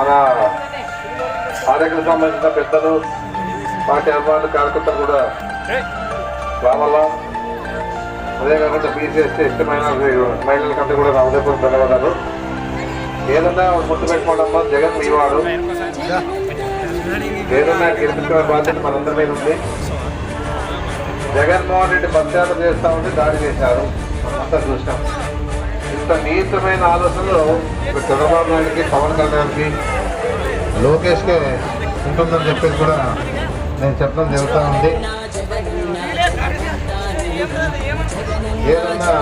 మన ఆరోగ్యకు సంబంధించిన పెద్దలు పార్టీ అభిమానులు కార్యకర్తలు కూడా రావాలా? అదే కాకుండా బీసీఎస్టీ ఎస్టీ మైనార్టీ మహిళలకంటే కూడా నా ఉదయపూర్ ధన్యవాదాలు. ఏదన్నా గుర్తు పెట్టుకోవడమ్మా జగన్ మీవాడు ఏదన్నా గెలిపించుకునే బాధ్యత మనందరి మీద ఉంది. జగన్మోహన్ రెడ్డి పశ్చాత్తం చేస్తా ఉంటే దాడి చేశారు. అంతా చూసినాం. ఇంత నీచమైన ఆలోచనలు ఇప్పుడు చంద్రబాబు నాయుడికి పవన్ కళ్యాణ్కి లోకేష్కే ఉంటుందని చెప్పేసి కూడా నేను చెప్పడం జరుగుతూ ఉంది. ఏదన్నా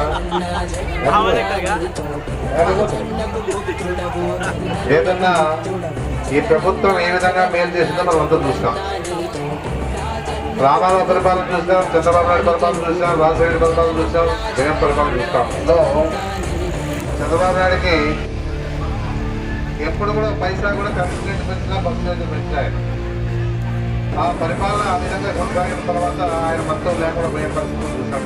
ఏదన్నా ఈ ప్రభుత్వం ఏ విధంగా మేలు చేసిందో మనం అంతా చూస్తాం. రామారావు పరిపాలన చూసాం చంద్రబాబు నాయుడు పరిపాలన చూసాం రాజశేఖర్ పరిపాలన చూసాం జగన్ పరిపాలన చూస్తాం. చంద్రబాబు నాయుడికి ఎప్పుడు కూడా పైసా కూడా కమిషన్ పెంచినా పర్సెంటేజ్ పెంచాయి ఆ పరిపాలన ఆ విధంగా కొనసాగిన తర్వాత ఆయన మొత్తం లేకుండా పోయే పరిస్థితులు చూసాం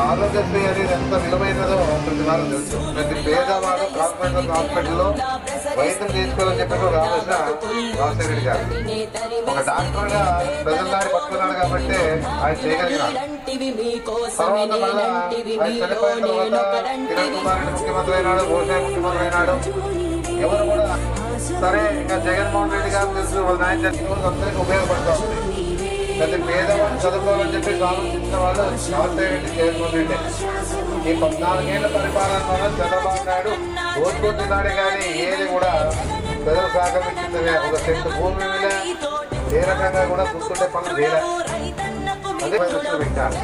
ఆరోగ్యశ్రీ అనేది ఎంత విలువైనదో ప్రతి వారు తెలుసు. ప్రతి పేదవాడు గవర్నమెంట్ హాస్పిటల్లో వైద్యం తీసుకోవాలని చెప్పేసి రామకృష్ణ రామశేఖర్ గారు. ఒక డాక్టర్గా ప్రజల దారి పట్టుకున్నాడు కాబట్టి ఆయన చేయగలిగినాడు. తర్వాత మళ్ళా ఆయన చనిపోయిన తర్వాత కిరణ్ కుమార్ రెడ్డి ముఖ్యమంత్రి అయినాడు భూషణ్ ముఖ్యమంత్రి అయినాడు. ఎవరు కూడా సరే ఇంకా జగన్మోహన్ రెడ్డి గారు తెలుసు వాళ్ళ నాయన అందరికీ ఉపయోగపడుతూ ఉంది. ప్రతి పేదవాడు చదువుకోవాలని చెప్పి ఆలోచించిన వాళ్ళు రాజశేఖర రెడ్డి ఈ పద్నాలుగేళ్ళ పరిపాలన వల్ల చంద్రబాబు నాయుడు కోరుకుంటున్నాడు కానీ ఏది కూడా ప్రజలు సహకరించింది ఒక సెంటు భూమి మీద ఏ రకంగా కూడా గుర్తుండే పనులు చేయలేదు అదే దృష్టిలో పెట్టారు.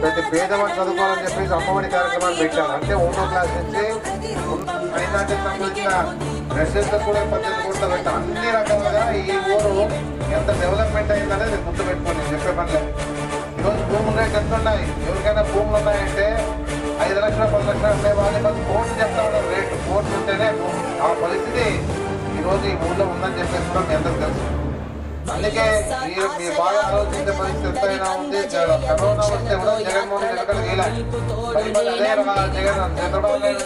ప్రతి పేదవాడు చదువుకోవాలని చెప్పేసి అమ్మఒడి కార్యక్రమాలు పెట్టారు. అంటే ఒకటో క్లాస్ నుంచి మైనార్టీకి సంబంధించిన రెసిడెన్స్ కూడా పద్దెనిమిది కోట్ల పెట్టారు. అన్ని రకాలుగా ఈ ఊరు ఎంత డెవలప్మెంట్ అయిందనేది నేను చెప్పండి. ఈరోజు భూములు రేట్ ఎంత ఉన్నాయి. ఎవరికైనా భూములు ఉన్నాయంటే ఐదు లక్షల పది లక్షలు ఉండే వాళ్ళు మరి కోర్టు చెప్తా ఉన్నారు. రేటు కోర్టు ఉంటేనే ఆ పరిస్థితి ఈరోజు ఈ ఊళ్ళో ఉందని చెప్పేసి కూడా మీ అందరికి తెలుసు. అందుకే మీరు మీరు బాగా ఆలోచించే పరిస్థితి ఎంతైనా ఉంది? కరోనా వస్తే కూడా జగన్మోహన్ రెడ్డి ఎక్కడ వేయాలి జగన్ చంద్రబాబు నాయుడు